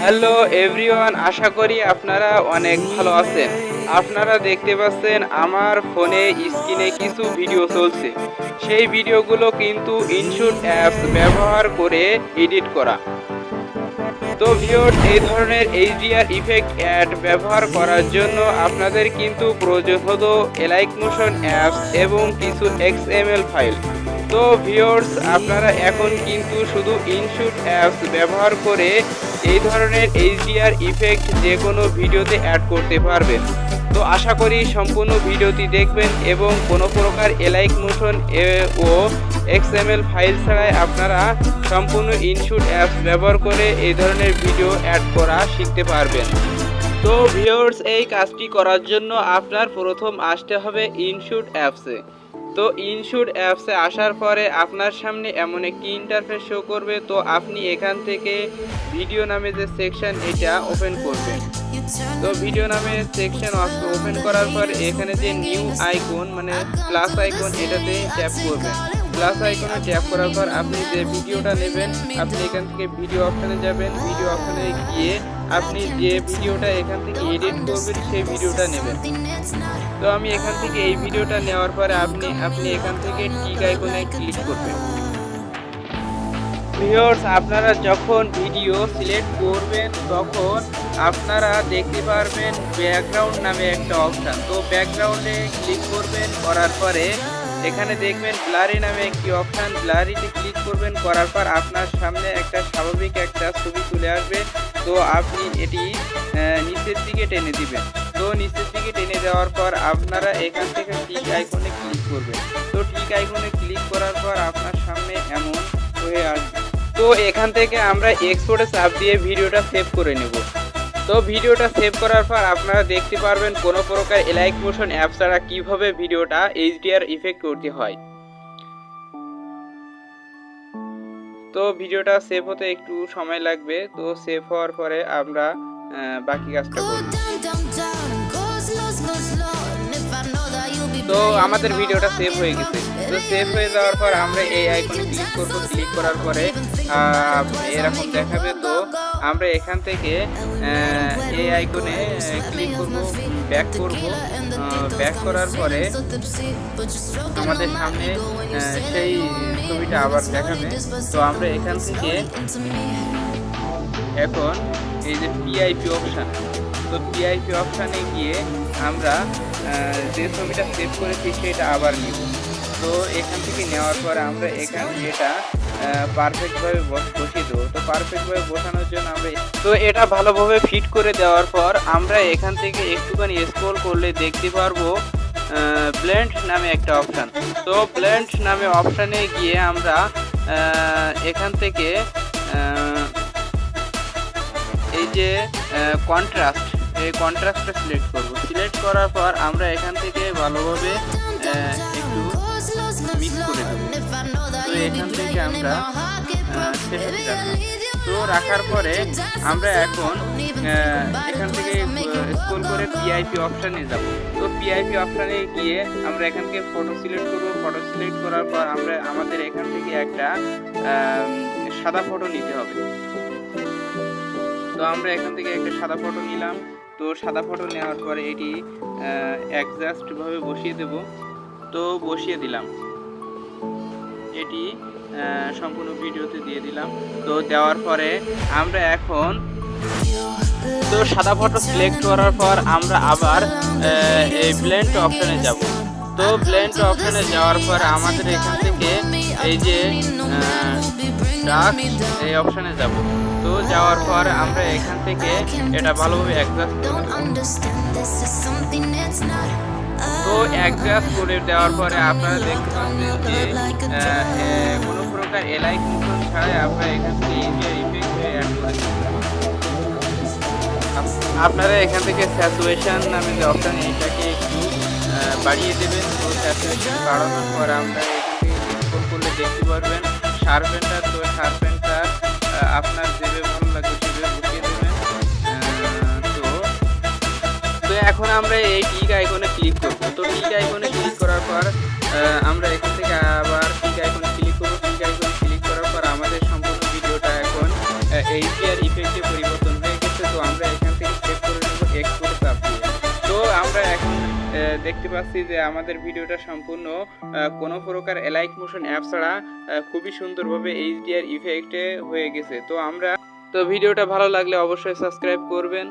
Hello everyone আশা করি আপনারা অনেক ভালো আছেন। আপনারা দেখতে পাচ্ছেন আমার ফোনে স্ক্রিনে কিছু ভিডিও চলছে। সেই ভিডিওগুলো কিন্তু ইনশুট অ্যাপস ব্যবহার করে এডিট করা। তো ভিওর এই ধরনের এইচডিআর ইফেক্ট অ্যাড ব্যবহার করার জন্য আপনাদের কিন্তু প্রয়োজন হতো এলাইক মোশন অ্যাপস এবং কিছু এক্সএমএল ফাইল তো ভিওর্স আপনারা এখন কিন্তু শুধু ইনশুট অ্যাপস ব্যবহার করে এই ধরনের এইচডিআর ইফেক্ট যে কোনো ভিডিওতে অ্যাড করতে পারবেন। তো আশা করি সম্পূর্ণ ভিডিওটি দেখবেন এবং কোনো প্রকার এলাইক মোশন ও এক্সএমএল ফাইল ছাড়াই আপনারা সম্পূর্ণ ইনশুট অ্যাপস ব্যবহার করে এই ধরনের ভিডিও অ্যাড করা শিখতে পারবেন। তো ভিউয়ার্স, এই কাজটি করার জন্য আপনার প্রথম আসতে হবে ইনশুট অ্যাপসে। তো ইনশুট অ্যাপসে আসার পরে আপনার সামনে এমন একটি ইন্টারফেস শো করবে, তো আপনি এখান থেকে ভিডিও নামে যে সেকশন এটা ওপেন করবেন। তো ভিডিও নামে সেকশন ওপেন করার পর এখানে যে নিউ আইকন মানে প্লাস আইকন এটাতে ট্যাপ করবেন। প্লাস আইকনে ট্যাপ করার পর আপনি যে ভিডিওটা নেবেন, আপনি এখান থেকে ভিডিও অপশানে যাবেন। ভিডিও অপশানে গিয়ে আপনি যে ভিডিওটা এখান থেকে এডিট করবেন সেই ভিডিওটা নেবেন। তো আমি এখান থেকে এই ভিডিওটা নেওয়ার পরে আপনি আপনি এখান থেকে টিক আইকনে ক্লিক করবেন। ভিউয়ার্স আপনারা যখন ভিডিও সিলেক্ট করবেন তখন আপনারা দেখতে পারবেন ব্যাকগ্রাউন্ড নামে একটা অপশান তো ব্যাকগ্রাউন্ডে ক্লিক করবেন করার পরে এখানে দেখবেন ব্লারি নামে একটি অপশান ব্লারিতে ক্লিক করবেন করার পর আপনার সামনে একটা স্বাভাবিক একটা ছবি চলে আসবে। তো আপনি এটি নিচের দিকে টেনে দিবেন। তো নিচের দিকে টেনে দেওয়ার পর আপনারা এখান থেকে টিক আইকনে ক্লিক করবেন। তো ঠিক আইকনে ক্লিক করার পর আপনার সামনে এমন হয়ে আসবে। তো এখান থেকে আমরা এক্সপোর্টে চাপ দিয়ে ভিডিওটা সেভ করে নেব। তো ভিডিওটা সেভ করার পর আপনারা দেখতে পারবেন কোনো প্রকার এলাইক মোশন অ্যাপ ছাড়া কীভাবে ভিডিওটা এইচডিআর ইফেক্ট করতে হয়। তো ভিডিওটা সেভ হতে একটু সময় লাগবে, তো সেভ হওয়ার পরে আমরা বাকি কাজটা করব। তো আমাদের ভিডিওটা সেভ হয়ে গেছে। তো সেভ হয়ে যাওয়ার পর আমরা এই আইকনে ক্লিক করব। ক্লিক করার পরে এরকম দেখাবে তো আমরা এখান থেকে এই আইকনে ক্লিক করব ব্যাক করব। ব্যাক করার পরে আমাদের সামনে সেই ছবিটা আবার দেখাবে। তো আমরা এখান থেকে এখন এই যে পিআইপি অপশান তো পিআইপি অপশানে গিয়ে আমরা যে ছবিটা সেভ করেছি সেটা আবার নিব। তো এখান থেকে নেওয়ার পর আমরা এখান এটা পারফেক্টভাবে বসিয়ে দেবো তো পারফেক্টভাবে বসানোর জন্য আমরা তো এটা ভালোভাবে ফিট করে দেওয়ার পর আমরা এখান থেকে একটুখানি স্ক্রল করলে দেখতে পারব ব্লেন্ড নামে একটা অপশান তো ব্লেন্ড নামে অপশানে গিয়ে আমরা এখান থেকে এই যে কন্ট্রাস্ট এই কন্ট্রাস্টটা সিলেক্ট করব। সিলেক্ট করার পর আমরা এখান থেকে ভালোভাবে একটু এখান থেকে আমরা সেটাতে রাখলাম তো রাখার পরে আমরা এখন এখান থেকে স্ক্রল করে পিআইপি অপশানে যাব। তো পিআইপি অপশানে গিয়ে আমরা এখান থেকে ফটো সিলেক্ট করব। ফটো সিলেক্ট করার পর আমরা আমাদের এখান থেকে একটা সাদা ফটো নিতে হবে। তো আমরা এখান থেকে একটা সাদা ফটো নিলাম। তো সাদা ফটো নেওয়ার পরে এটি অ্যাডজাস্ট ভাবে বসিয়ে দেব। তো বসিয়ে দিলাম। এটি সম্পূর্ণ ভিডিওতে দিয়ে দিলাম। তো দেওয়ার পরে আমরা এখন তো সাদা ফটো সিলেক্ট করার পর আমরা আবার এই ব্লেন্ড অপশানে যাব। তো ব্লেন্ড অপশানে যাওয়ার পর আমাদের এখান থেকে এই যে ডাক এই অপশানে যাব। তো যাওয়ার পর আমরা এখান থেকে এটা ভালোভাবে অ্যাডজাস্ট। তো অ্যাডজাস্ট করে দেওয়ার পরে আপনারা দেখতে পাচ্ছেন যে আহ, কোনো প্রকার এলাইক মুখন ছাড়াই আপনারা এখান থেকে ইন্ডিয়া ইফেক্ট আপনারা এখান থেকে স্যাচুয়েশন নামে যে অপশান এটাকে একটু বাড়িয়ে দেবেন। তো স্যাচুয়েশন বাড়ানোর পর আমরা এখান থেকে করলে দেখতে পারবেন শার্পেনটা তো শার্পেনটা আপনার যেভাবে এখন আমরা এই টিক আইকনে ক্লিক করব। তো টিক আইকনে ক্লিক করার পর আমরা এখান থেকে আবার টিক আইকনে ক্লিক করব। টিক আইকনে ক্লিক করার পর আমাদের সম্পূর্ণ ভিডিওটা এখন এইচডিআর ইফেক্টে পরিবর্তন হয়ে গেছে। তো আমরা এখান থেকে সেভ করে নেব এক্সপোর্ট চাপ তো আমরা এখন দেখতে পাচ্ছি যে আমাদের ভিডিওটা সম্পূর্ণ কোনো প্রকার এলাইক মোশন অ্যাপ ছাড়া খুবই সুন্দরভাবে এইচডিআর ইফেক্টে হয়ে গেছে। তো আমরা, তো ভিডিওটা ভালো লাগলে অবশ্যই সাবস্ক্রাইব করবেন।